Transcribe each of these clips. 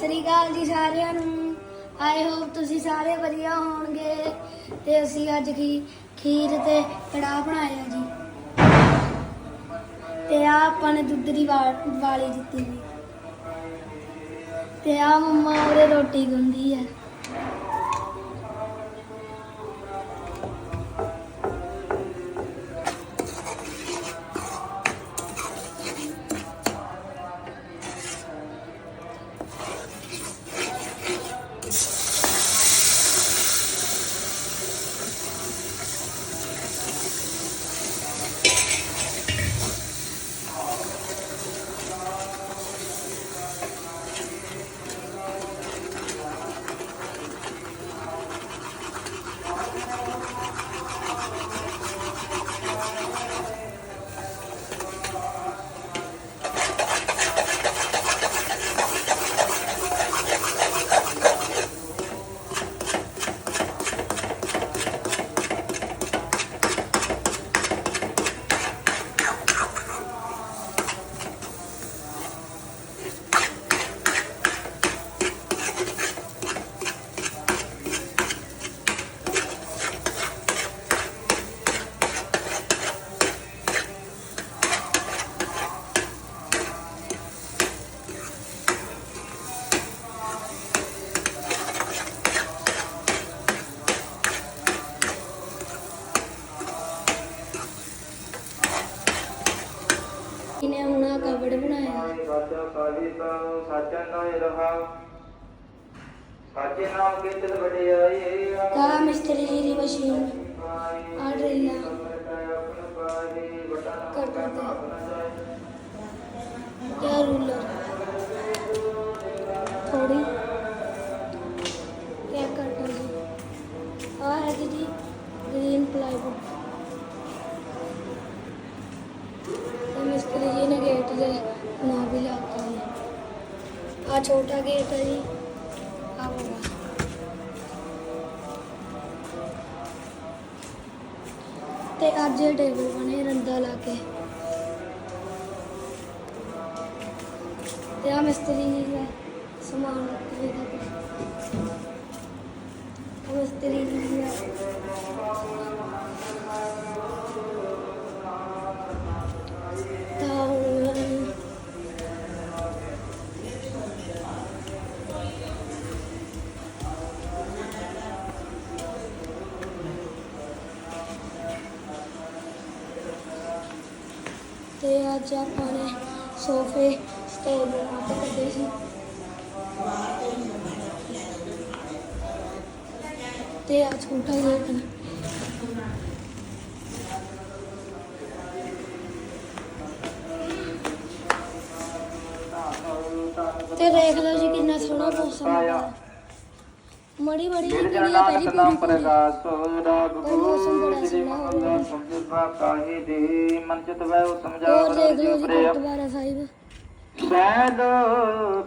ਸ੍ਰੀ ਅਕਾਲ ਜੀ ਸਾਰਿਆਂ ਨੂੰ। ਆਈ ਹੋਪ ਤੁਸੀਂ ਸਾਰੇ ਵਧੀਆ ਹੋਣਗੇ। ਤੇ ਅਸੀਂ ਅੱਜ ਕੀ ਖੀਰ ਤੇ ਕੜਾਹ ਬਣਾਇਆ ਜੀ। ਤੇ ਆ ਆਪਾਂ ਨੇ ਦੁੱਧ ਦੀ ਵਾਲੀ ਦਿੱਤੀ ਜੀ। ਤੇ ਆ ਮੰਮਾ ਉਹਦੇ ਰੋਟੀ ਗੁੰਦੀ ਹੈ ਕਾਵੜ ਬਣਾਇਆ। ਸਚ ਸਾਹਿਬ ਸਾਚਾ ਨਾਇ ਰਹਾ। ਸਾਚੇ ਨਾਮ ਕੇ ਤਿਲ ਵਡਿਆਈ ਕਾ ਮਿਸਤਰੀ ਦੀ ਮਸ਼ੀਨ ਆੜ ਰਹੀ ਆ। ਕਰਦਾ ਯਾ ਰੂਲਰ। ਥੋੜੀ ਕਿਆ ਕਰਦਾ ਆ ਹੈ? ਦੀਦੀ ਗ੍ਰੀਨ ਪਲਾਈਵੁੱਡ ਆ ਛੋਟਾ ਗੇਟ ਹੈ ਜੀ। ਤੇ ਅੱਜ ਇਹ ਟੇਬਲ ਬਣੇ ਰੰਦਾ ਲਾ ਕੇ। ਤੇ ਆ ਮਿਸਤਰੀ ਜੀ ਦਾ ਸਮਾਨ ਰੱਖਦੇ ਦਾ ਮਿਸਤਰੀ ਜੀ ਦਾ ਤੇ ਅੱਜ ਆਪਾਂ ਨੇ ਸੋਫੇ ਸਟੇਜ ਬਣਾ ਕੇ ਕੱਢੇ ਸੀ। ਤੇ ਅੱਜ ਛੋਟਾ ਗੇਟ ਤੇ ਦੇਖ ਲਓ ਜੀ ਕਿੰਨਾ ਸੋਹਣਾ ਮੌਸਮ ਹੈ ਮੜੀ ਮੜੀ ਆ ਨਾਮ ਪੂਰੀ ਪੂਰੀ। ਪਰ ਮੌਸਮ ਬੜਾ ਸੋਹਣਾ ਹੋ ਰਿਹਾ ਹੈ। ਹੋਰ ਦੇਖ ਲਓ ਜੀ ਗੁਰਦੁਆਰਾ ਸਾਹਿਬ। ਸੈਦ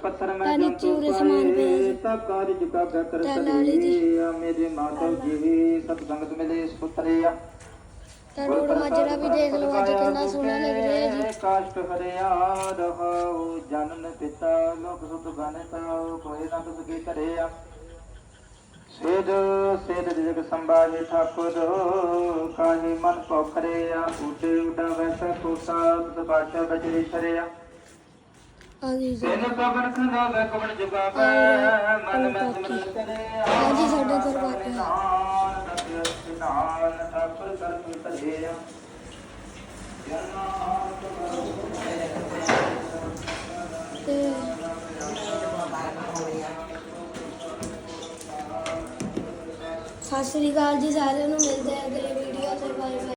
ਪੱਥਰ ਮੈਂ ਤਾਂ ਨੀਚੇ ਉਰੇ ਸਮਾਨ ਜੀ। ਤਾ ਕਾਰਜ ਕਾ ਕਰ ਟੈਲਾਂ ਵਾਲੀ ਜੀ। ਸਰੀ ਮੇਰੇ ਮਾਤਾ ਜੀ ਸਤ ਸੰਗਤ ਮਿਲੇ ਸੁਤਰਿਆ ਤਾਂ ਰੋਡ ਮਾਜਰਾ ਵੀ ਦੇਖ ਲਓ ਅੱਜ ਕਿੰਨਾ ਸੋਹਣਾ ਲੱਗ ਰਿਹਾ ਹੈ ਜੀ ਕਾਸ਼ਟ ਹਰਿਆ ਰਹਾਉ ਜਨਨ ਪਿਤਾ ਲੋਕ ਸੁਤ ਬਨਤਾ ਕੋਈ ਨਾ ਤੁਸ ਕੀ ਧਰਿਆ। ਸੇਦ ਸੇਦ ਜਗ ਸੰਭਾਲੇ ਠਾਕੁਰ ਕਾਹੀ ਮਨ ਪੋਖਰਿਆ ਉਡੇ ਉਡਾ ਵੈਸਾ ਕੋਸਾ ਤੁਸ ਬਾਸ਼ਾ ਬਜਰੀ ਛਰਿਆ ਜੀ। ਤਿੰਨ ਕਬਨ ਖੰਦਾਵੇ ਕਬਨ ਜੁਗਾਵੇ ਮਨ ਮੈਂ ਸਿਮਰਨ ਕਰਿਆ। ਹਾਂਜੀ, ਸਾਡਾ ਦਰਬਾਰ ਹੈ। ਨਾਨ ਠਾਕੁਰ ਕਰ ਧਰਿਆ। ਤੇ ਸਤਿ ਸ੍ਰੀ ਅਕਾਲ ਜੀ ਸਾਰਿਆਂ ਨੂੰ ਮਿਲਦੇ ਆ